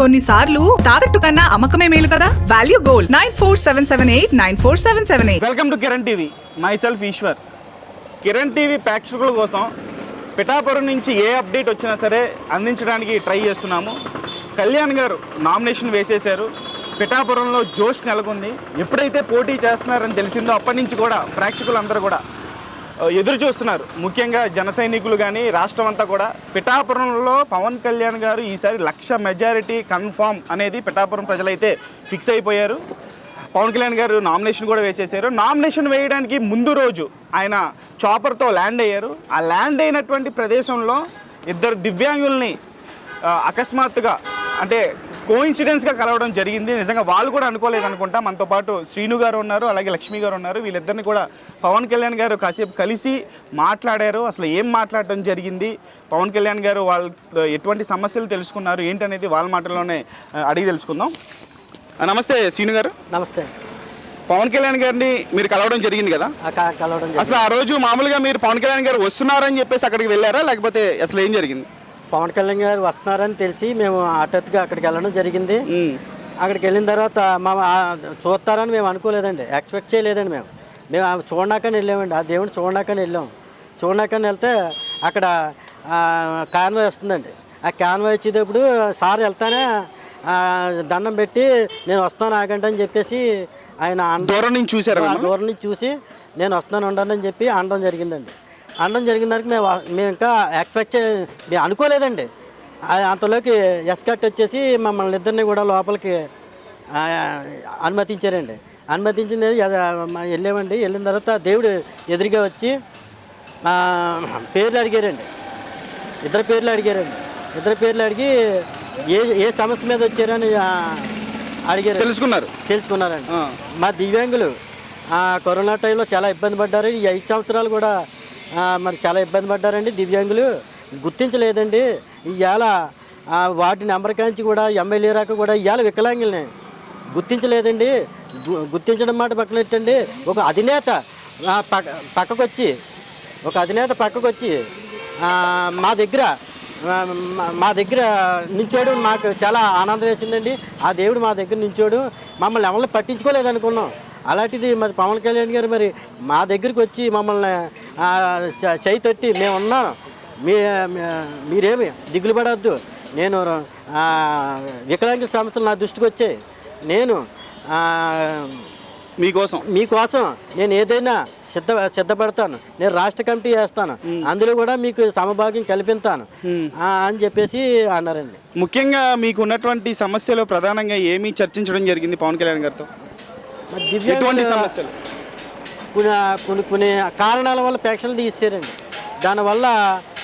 కొన్నిసార్లు తాకట్టు కన్నా అమ్మకమే మేలు కదా? Value gold nine four seven seven eight nine four seven seven eight welcome to Kiran TV myself Eshwar Kiran TV ప్రేక్షకుల కోసం పిఠాపురం నుంచి ఏ అప్డేట్ వచ్చినా సరే అందించడానికి ట్రై చేస్తున్నాము. కళ్యాణ్ గారు నామినేషన్ వేసేశారు. పిఠాపురంలో జోష్ నెలకొంది. ఎప్పుడైతే పోటీ చేస్తున్నారని తెలిసిందో అప్పటి నుంచి కూడా ప్రేక్షకులందరూ కూడా ఎదురు చూస్తున్నారు. ముఖ్యంగా జన సైనికులు కానీ రాష్ట్రం అంతా కూడా. పిఠాపురంలో పవన్ కళ్యాణ్ గారు ఈసారి లక్ష మెజారిటీ కన్ఫామ్ అనేది పిఠాపురం ప్రజలైతే ఫిక్స్ అయిపోయారు. పవన్ కళ్యాణ్ గారు నామినేషన్ కూడా వేసేసారు. నామినేషన్ వేయడానికి ముందు రోజు ఆయన చాపర్తో ల్యాండ్ అయ్యారు. ఆ ల్యాండ్ అయినటువంటి ప్రదేశంలో ఇద్దరు దివ్యాంగుల్ని అకస్మాత్తుగా అంటే కోఇన్సిడెన్స్గా కలవడం జరిగింది. నిజంగా వాళ్ళు కూడా అనుకోలేదు అనుకుంటా. మనతో పాటు శ్రీను గారు ఉన్నారు అలాగే లక్ష్మి గారు ఉన్నారు. వీళ్ళిద్దరిని కూడా పవన్ కళ్యాణ్ గారు కాసేపు కలిసి మాట్లాడారు. అసలు ఏం మాట్లాడడం జరిగింది? పవన్ కళ్యాణ్ గారు వాళ్ళు ఎటువంటి సమస్యలు తెలుసుకున్నారు? ఏంటనేది వాళ్ళ మాటల్లోనే అడిగి తెలుసుకుందాం. నమస్తే శ్రీను గారు. నమస్తే. పవన్ కళ్యాణ్ గారిని మీరు కలవడం జరిగింది కదా? కలవడం. అసలు ఆ రోజు మామూలుగా మీరు పవన్ కళ్యాణ్ గారు వస్తున్నారని చెప్పేసి అక్కడికి వెళ్ళారా? లేకపోతే అసలు ఏం జరిగింది? పవన్ కళ్యాణ్ గారు వస్తున్నారని తెలిసి మేము హఠాత్తుగా అక్కడికి వెళ్ళడం జరిగింది. అక్కడికి వెళ్ళిన తర్వాత మా చూస్తారని మేము అనుకోలేదండి. ఎక్స్పెక్ట్ చేయలేదండి మేము. మేము చూడడాకని వెళ్ళామండి. ఆ దేవుని చూడడాకని వెళ్ళాం. చూడడాకని వెళ్తే అక్కడ కాన్వాయ్ వస్తుందండి. ఆ కాన్వాయ్ వచ్చేటప్పుడు సార్ వెళ్తానే దండం పెట్టి నేను వస్తాను ఆగండి అని చెప్పేసి ఆయన దూరం నుంచి మిమ్మల్ని? దూరం నుంచి చూసి నేను వస్తున్నాను ఉండండి అని చెప్పి అనడం జరిగిందండి. అనడం జరిగిన దానికి మేము మేము ఇంకా ఎక్స్పెక్ట్ చే మేము అనుకోలేదండి. అంతలోకి ఎస్కట్ వచ్చేసి మమ్మల్ని ఇద్దరిని కూడా లోపలికి అనుమతించారండి. అనుమతించింది వెళ్ళామండి. వెళ్ళిన తర్వాత దేవుడు ఎదురుగా వచ్చి పేర్లు అడిగారండి. ఇద్దరు పేర్లు అడిగారండి. ఇద్దరు పేర్లు అడిగి ఏ ఏ సమస్య మీద వచ్చారని అడిగారు. తెలుసుకున్నారు. తెలుసుకున్నారండి. మా దివ్యాంగులు కరోనా టైంలో చాలా ఇబ్బంది పడ్డారు. ఈ ఐదు సంవత్సరాలు కూడా మరి చాలా ఇబ్బంది పడ్డారండి దివ్యాంగులు. గుర్తించలేదండి. ఇవాళ వాటి నెంబర్ కాంచి కూడా ఎమ్మెల్యే రాక కూడా ఇవాళ వికలాంగుల్ని. గుర్తించలేదండి. గుర్తించడం మాట పక్కనెట్టండి. ఒక అధినేత పక్కకొచ్చి పక్క పక్కకు వచ్చి ఒక అధినేత పక్కకు వచ్చి మా దగ్గర మా- దగ్గర నించోడు మాకు చాలా ఆనందం వేసిందండి. ఆ దేవుడు మా దగ్గర నించోడు. మమ్మల్ని ఎవరిని పట్టించుకోలేదనుకున్నాం. అలాంటిది మరి పవన్ కళ్యాణ్ గారు మరి మా దగ్గరికి వచ్చి మమ్మల్ని చేయి తట్టి మేము ఉన్నాం మీ మీరేమి దిగులు పడవద్దు. నేను వికలాంగుల సమస్యలు నా దృష్టికి వచ్చాయి. నేను మీకోసం. మీకోసం నేను ఏదైనా సిద్ధ సిద్ధపడతాను. నేను రాష్ట్ర కమిటీ చేస్తాను అందులో కూడా మీకు సమభాగ్యం కల్పిస్తాను అని చెప్పేసి అన్నారండి. ముఖ్యంగా మీకు ఉన్నటువంటి సమస్యలు ప్రధానంగా ఏమీ చర్చించడం జరిగింది పవన్ కళ్యాణ్ గారితో? ఎటువంటి సమస్యలు? కొన్ని కొన్ని కొన్ని కారణాల వల్ల పెన్షన్లు తీసేరండి దానివల్ల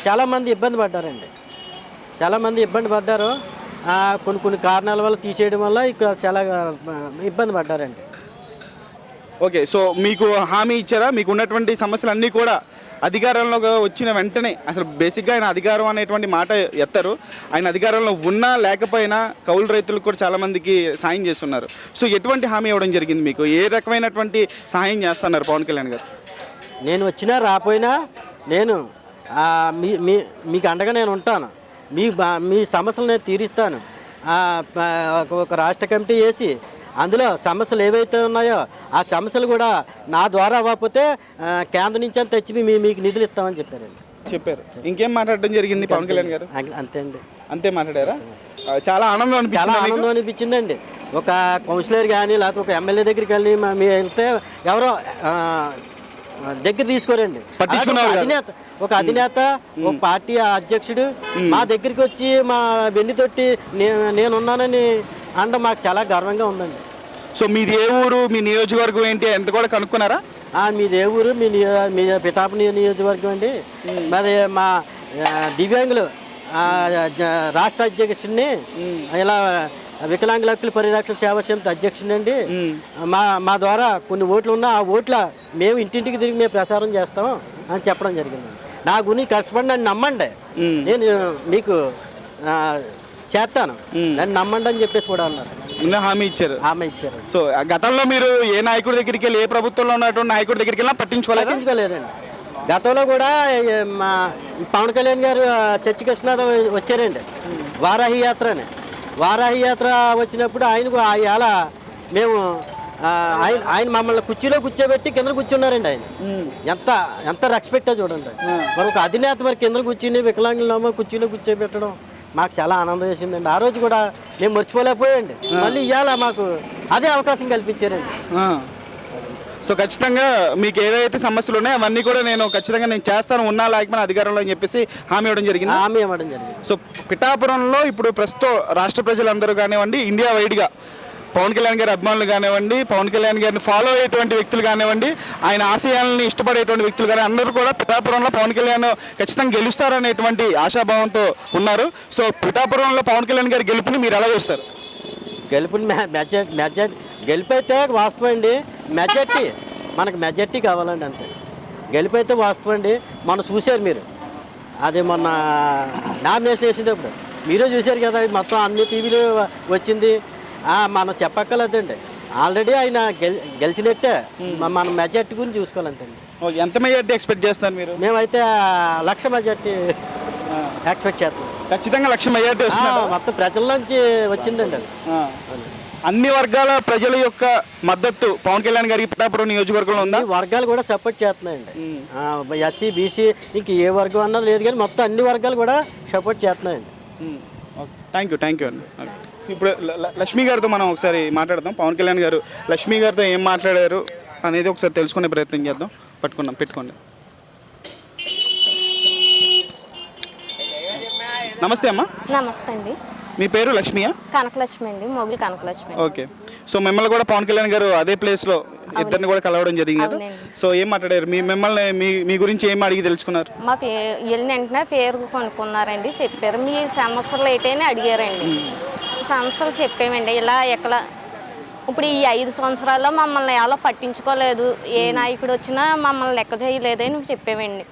చాలామంది ఇబ్బంది పడ్డారండి. చాలామంది ఇబ్బంది పడ్డారు. కొన్ని కొన్ని కారణాల వల్ల తీసేయడం వల్ల ఇక చాలా ఇబ్బంది పడ్డారండి. ఓకే సో మీకు హామీ ఇచ్చారా? మీకు ఉన్నటువంటి సమస్యలు అన్నీ కూడా అధికారంలోకి వచ్చిన వెంటనే అసలు బేసిక్గా ఆయన అధికారం అనేటువంటి మాట ఎత్తారు. ఆయన అధికారంలో ఉన్నా లేకపోయినా కౌలు రైతులకు కూడా చాలామందికి సాయం చేస్తున్నారు. సో ఎటువంటి హామీ ఇవ్వడం జరిగింది మీకు? ఏ రకమైనటువంటి సహాయం చేస్తున్నారు పవన్ కళ్యాణ్ గారు? నేను వచ్చినా రాపోయినా నేను మీ మీ మీకు అండగా నేను ఉంటాను. మీ బా- మీ సమస్యలు నేను తీరుస్తాను. ఒక- ఒక రాష్ట్ర కమిటీ వేసి అందులో సమస్యలు ఏవైతే ఉన్నాయో ఆ సమస్యలు కూడా నా ద్వారా అవ్వకపోతే కేంద్రం నుంచి అంత తెచ్చి మీ మీకు నిధులు ఇస్తామని చెప్పారండి. చెప్పారు. ఇంకేం మాట్లాడడం జరిగింది పవన్ కళ్యాణ్ గారు? అంతే- అండి. అంతే మాట్లాడారా? చాలా ఆనందం చాలా అనిపించింది ఆనందం అనిపించిందండి. ఒక కౌన్సిలర్ కానీ లేకపోతే ఒక ఎమ్మెల్యే దగ్గరికి వెళ్ళి మా- మీ వెళ్తే ఎవరో దగ్గర తీసుకోరండి. అధినేత ఒక అధినేత ఒక పార్టీ అధ్యక్షుడు మా దగ్గరికి వచ్చి మా వెన్ను తొట్టి నే- నేనున్నానని అండ మాకు చాలా గర్వంగా ఉందండి. సో మీది ఏ ఊరు మీ నియోజకవర్గం ఏంటి ఎంత కూడా కనుక్కున్నారా? మీది ఏ ఊరు మీ నియో- మీ పితాపు నియో- నియోజకవర్గం అండి. మరి మా దివ్యాంగులు రాష్ట్ర అధ్యక్షుడిని ఇలా వికలాంగుల హక్కుల పరిరక్షణ సేవా సమితి అధ్యక్షుడిని అండి. మా మా ద్వారా కొన్ని ఓట్లు ఉన్నా ఆ ఓట్ల మేము ఇంటింటికి తిరిగి మేము ప్రచారం చేస్తాం అని చెప్పడం జరిగింది. నా గురించి కష్టపడి నన్ను నమ్మండి నేను మీకు చేస్తాను. నన్ను నమ్మండి అని చెప్పేసి కూడా అన్నారు. హామీ ఇచ్చారు. ఆమె ఇచ్చారు. సో గతంలో మీరు ఏ నాయకుడి దగ్గరికి వెళ్ళి ఏ ప్రభుత్వంలో ఉన్నటువంటి నాయకుడి దగ్గరికి వెళ్ళినా పట్టించుకోలేదా? పట్టించుకోలేదండి. గతంలో కూడా మా పవన్ కళ్యాణ్ గారు చర్చి కృష్ణారావు వచ్చారండి. వారాహి యాత్ర అని వారాహి యాత్ర వచ్చినప్పుడు ఆయనకు ఆ ఏళ మేము ఆయన ఆయన మమ్మల్ని కుర్చీలో కూర్చోబెట్టి కింద కూర్చున్నారండి ఆయన. ఎంత ఎంత రెస్పెక్టో చూడండి. మరి ఒక అధినేత మరి కింద కూర్చుని వికలాంగులమ్మ కుర్చీలో కూర్చోబెట్టడం. మాకు చాలా ఆనందం వేసిందండి. ఆ రోజు కూడా మేము మర్చిపోలేకపోయండి మళ్ళీ ఇవాళ మాకు అదే అవకాశం కల్పించారండి. సో ఖచ్చితంగా మీకు ఏవైతే సమస్యలు ఉన్నాయో అవన్నీ కూడా నేను ఖచ్చితంగా నేను చేస్తాను. ఉన్నా లేకపోయినా అధికారంలో అని చెప్పేసి హామీ ఇవ్వడం జరిగింది? హామీ ఇవ్వడం జరిగింది. సో పిఠాపురంలో ఇప్పుడు ప్రస్తుతం రాష్ట్ర ప్రజలందరూ కానివ్వండి ఇండియా వైడ్గా పవన్ కళ్యాణ్ గారి అభిమానులు కానివ్వండి పవన్ కళ్యాణ్ గారిని ఫాలో అయ్యేటువంటి వ్యక్తులు కానివ్వండి ఆయన ఆశయాలని ఇష్టపడేటువంటి వ్యక్తులు కానీ అందరూ కూడా పిఠాపురంలో పవన్ కళ్యాణ్ ఖచ్చితంగా గెలుస్తారనేటువంటి ఆశాభావంతో ఉన్నారు. సో పిఠాపురంలో పవన్ కళ్యాణ్ గారి గెలుపుని మీరు ఎలా చూస్తారు? గెలుపుని మెజార్టీ మెజార్టీ గెలిపైతే వాస్తవం అండి మెజార్టీ మనకు మెజార్టీ కావాలండి అంతే. గెలిపైతే వాస్తవం అండి మొన్న చూశారు మీరు. అది మొన్న నామినేషన్ వేసేటప్పుడు మీరే చూశారు కదా మొత్తం అన్ని టీవీలు వచ్చింది. మనం చెప్పక్కర్లేదండి. ఆల్రెడీ ఆయన గెల్ గెలిచినట్టే మనం మెజార్టీ గురించి చూసుకోవాలంటండి. ఎంత మెజార్టీ ఎక్స్పెక్ట్ చేస్తారు మీరు? మేమైతే లక్ష మెజార్టీ ఎక్స్పెక్ట్ చేస్తాం. ఖచ్చితంగా లక్ష మెజార్టీ వస్తుంది మొత్తం ప్రజల్లోంచి వచ్చిందండి అది. అన్ని వర్గాల ప్రజల యొక్క మద్దతు పవన్ కళ్యాణ్ గారికి పిఠాపురం నియోజకవర్గంలో ఉందా? వర్గాలు కూడా సపోర్ట్ చేస్తున్నాయండి. ఎస్సీ బీసీ ఇంక ఏ వర్గం అన్నది లేదు కానీ మొత్తం అన్ని వర్గాలు కూడా సపోర్ట్ చేస్తున్నాయండి. థ్యాంక్ యూ థ్యాంక్ యూ అండి. ఇప్పుడు లక్ష్మి గారితో మనం ఒకసారి మాట్లాడదాం. పవన్ కళ్యాణ్ గారు లక్ష్మి గారితో ఏం మాట్లాడారు అనేది ఒకసారి తెలుసుకునే ప్రయత్నం చేద్దాం. పట్టుకుందాం పెట్టుకోండి. నమస్తే అమ్మా. నమస్తే అండి. మీ పేరు లక్ష్మియా? కనకలక్ష్మి అండి. మొగులు కనకలక్ష్మి. ఓకే. సో మిమ్మల్ని కూడా పవన్ కళ్యాణ్ గారు అదే ప్లేస్లో ఇద్దరిని కూడా కలవడం జరిగింది. సో ఏం మాట్లాడారు? మీ మిమ్మల్ని మీ మీ గురించి ఏం అడిగి తెలుసుకున్నారు? మా పే వెళ్ళిన వెంటనే పేరు కొనుక్కున్నారండి. చెప్పారు. మీ సమస్యలు ఏంటని అడిగారండి. సమస్యలు చెప్పామండి ఇలా ఎక్కడ ఇప్పుడు ఈ ఐదు సంవత్సరాల్లో మమ్మల్ని ఎలా పట్టించుకోలేదు ఏ నాయకుడు వచ్చినా మమ్మల్ని లెక్క చేయలేదని చెప్పామండి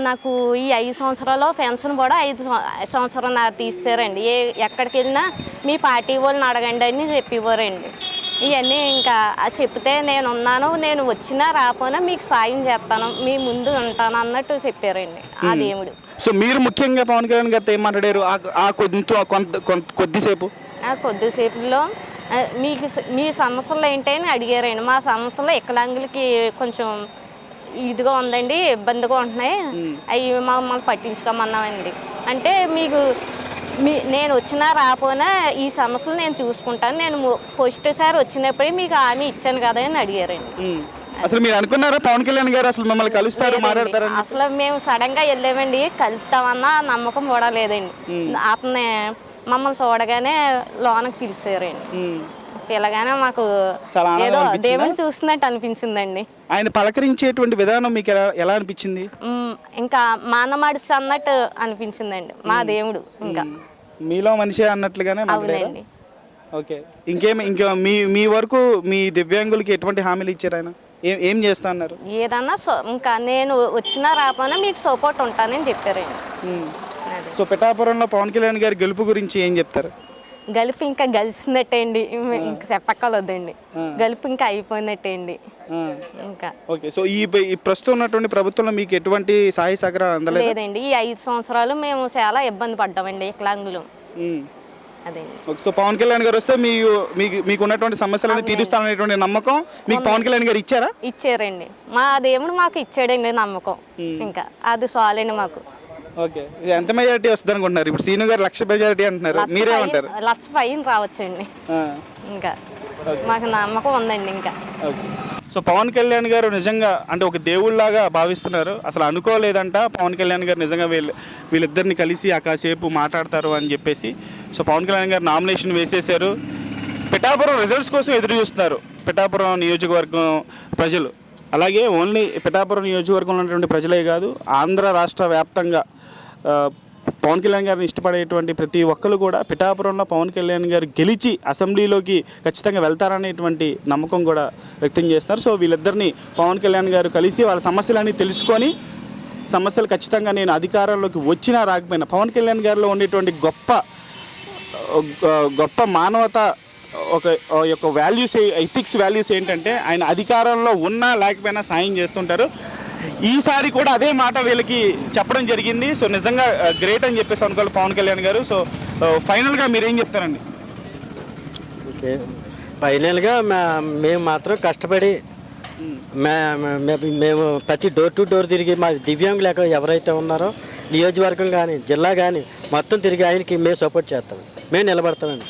నాకు ఈ ఐదు సంవత్సరాలు పెన్షన్ కూడా ఐదు సం- సంవత్సరం నా తీస్తారండి ఏ ఎక్కడికి వెళ్ళినా మీ పార్టీ వాళ్ళని అడగండి అని చెప్పేవారండి. ఇవన్నీ ఇంకా చెప్తే నేను ఉన్నాను నేను వచ్చినా రాపోయినా మీకు సాయం చేస్తాను మీ ముందు ఉంటాను అన్నట్టు చెప్పారండి. ఆ దేవుడు. సో మీరు ముఖ్యంగా పవన్ కళ్యాణ్ గారితో ఏం మాట్లాడారు? ఆ- కొంత కొద్దిసేపు. ఆ కొద్దిసేపులో మీకు మీ సమస్యలు ఏంటని అడిగారండి. మా సమస్యలు వికలాంగులకి కొంచెం ఇదిగా ఉందండి ఇబ్బందిగా ఉంటున్నాయి. అవి మమ్మల్ని పట్టించుకోమన్నామండి. అంటే మీకు మీ నేను వచ్చినా రాపోయినా ఈ సమస్యలు నేను చూసుకుంటాను. నేను ఫస్ట్ సారి వచ్చినప్పుడే మీకు హామీ ఇచ్చాను కదా అని అడిగారండి. అసలు మీరు అనుకున్నారా? పవన్ కళ్యాణ్ గారు అసలు మిమ్మల్ని కలుస్తారు మాట్లాడతారని? అసలు మేము సడన్గా వెళ్ళామండి. కలుపుతామన్న నమ్మకం కూడా లేదండి. అతన్ని మమ్మల్ని చూడగానే లోనకి పిలిచారండి. ఉమ్. పిల్లగానే మాకు ఏదో? దేవుని చూస్తున్నట్టు అనిపించిందండి. ఆయన పలకరించేటువంటి విధానం మీకు ఎలా ఎలా అనిపించింది? ఇంకా మానమాడిసి అన్నట్టు అనిపించిందండి. మా దేవుడు ఇంకా. మీలో మనిషి అన్నట్లుగానే అవునండి. ఓకే. ఇంకేం ఇంకా మీ మీ వరకు మీ దివ్యాంగులకి ఎటువంటి హామీలు ఇచ్చారు ఆయన? ఏం ఏం చేస్తా అన్నారు ఏదన్నా సో- ఇంకా నేను వచ్చినా రాపోయినా మీకు సపోర్ట్ ఉంటానని చెప్పారండి ఉమ్. అది. సో పిఠాపురంలో పవన్ కళ్యాణ్ గారి గెలుపు గురించి ఏం చెప్తారు? గలుపు ఇంకా గలిసినట్టే అండి ఇంకా చెప్పక్కర్లేదండి గలుపు ఇంకా అయిపోయినట్టే అండి ఆ. ఇంకా. ఓకే. సో ఈ ఈ ప్రస్తుతం ఉన్నటువంటి ప్రభుత్వంలో మీకు ఎటువంటి సహాయ సహకారం అందలేదు? లేదండి. ఈ ఐదు సంవత్సరాలు మేము చాలా ఇబ్బంది పడ్డామండి వికలాంగులు ఉమ్. సో పవన్ కళ్యాణ్ గారు వస్తే మీ మీకు మీకు ఉన్నటువంటి సమస్యలను తీరుస్తాననేటువంటి నమ్మకం మీకు పవన్ కళ్యాణ్ గారు ఇచ్చారా? ఇచ్చారండి. మా దేవుడు మాకు ఇచ్చాడండి నమ్మకం. ఇంకా అది చాలండి మాకు. ఓకే ఎంత మెజారిటీ వస్తుంది అనుకుంటున్నారు? ఇప్పుడు సీను గారు లక్ష మెజారిటీ అంటున్నారు. మీరేమంటారు పైన- లక్ష పైన రావచ్చండి. ఇంకా మాకు నమ్మకం ఉందండి ఇంకా. ఓకే సో పవన్ కళ్యాణ్ గారు నిజంగా అంటే ఒక దేవుళ్ళలాగా భావిస్తున్నారు. అసలు అనుకోలేదంట పవన్ కళ్యాణ్ గారు నిజంగా వీళ్ళు వీళ్ళిద్దరిని కలిసి ఆ కాసేపు మాట్లాడతారు అని చెప్పేసి. సో పవన్ కళ్యాణ్ గారు నామినేషన్ వేసేశారు. పిఠాపురం రిజల్ట్స్ కోసం ఎదురు చూస్తున్నారు. పిఠాపురం నియోజకవర్గం ప్రజలు. అలాగే ఓన్లీ పిఠాపురం నియోజకవర్గంలో ఉన్నటువంటి ప్రజలే కాదు ఆంధ్ర రాష్ట్ర వ్యాప్తంగా పవన్ కళ్యాణ్ గారిని ఇష్టపడేటువంటి ప్రతి ఒక్కరు కూడా పిఠాపురంలో పవన్ కళ్యాణ్ గారు గెలిచి అసెంబ్లీలోకి ఖచ్చితంగా వెళ్తారనేటువంటి నమ్మకం కూడా వ్యక్తం చేస్తారు. సో వీళ్ళిద్దరిని పవన్ కళ్యాణ్ గారు కలిసి వాళ్ళ సమస్యలన్నీ తెలుసుకొని సమస్యలు ఖచ్చితంగా నేను అధికారంలోకి వచ్చినా రాకపోయినా పవన్ కళ్యాణ్ గారిలో ఉండేటువంటి గొప్ప గొప్ప మానవత ఒక యొక్క వాల్యూస్ ఎథిక్స్ వాల్యూస్ ఏంటంటే ఆయన అధికారంలో ఉన్నా లేకపోయినా సాయం చేస్తుంటారు. ఈసారి కూడా అదే మాట వీళ్ళకి చెప్పడం జరిగింది. సో నిజంగా గ్రేట్ అని చెప్పేసి అనుకోవాలి పవన్ కళ్యాణ్ గారు. సో ఫైనల్గా మీరు ఏం చెప్తారండి? ఓకే. ఫైనల్గా మేము మాత్రం కష్టపడి మేము. ప్రతి డోర్ టు డోర్ తిరిగి మా దివ్యాంగులు ఎవరైతే ఉన్నారో నియోజకవర్గం కానీ జిల్లా కానీ మొత్తం తిరిగి ఆయనకి మేము సపోర్ట్ చేస్తాం. మేము నిలబడతామండి.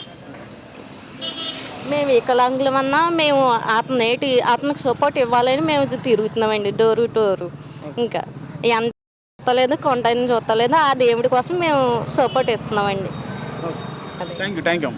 మేము వికలాంగులమన్నా మేము అతను ఏంటి అతనికి సపోర్ట్ ఇవ్వాలని మేము తిరుగుతున్నామండి డోరు డోరు ఇంకా ఎంత చూస్తలేదు కొండని చూస్తలేదు ఆ దేవుడి కోసం మేము సపోర్ట్ ఇస్తున్నామండి. Thank you thank you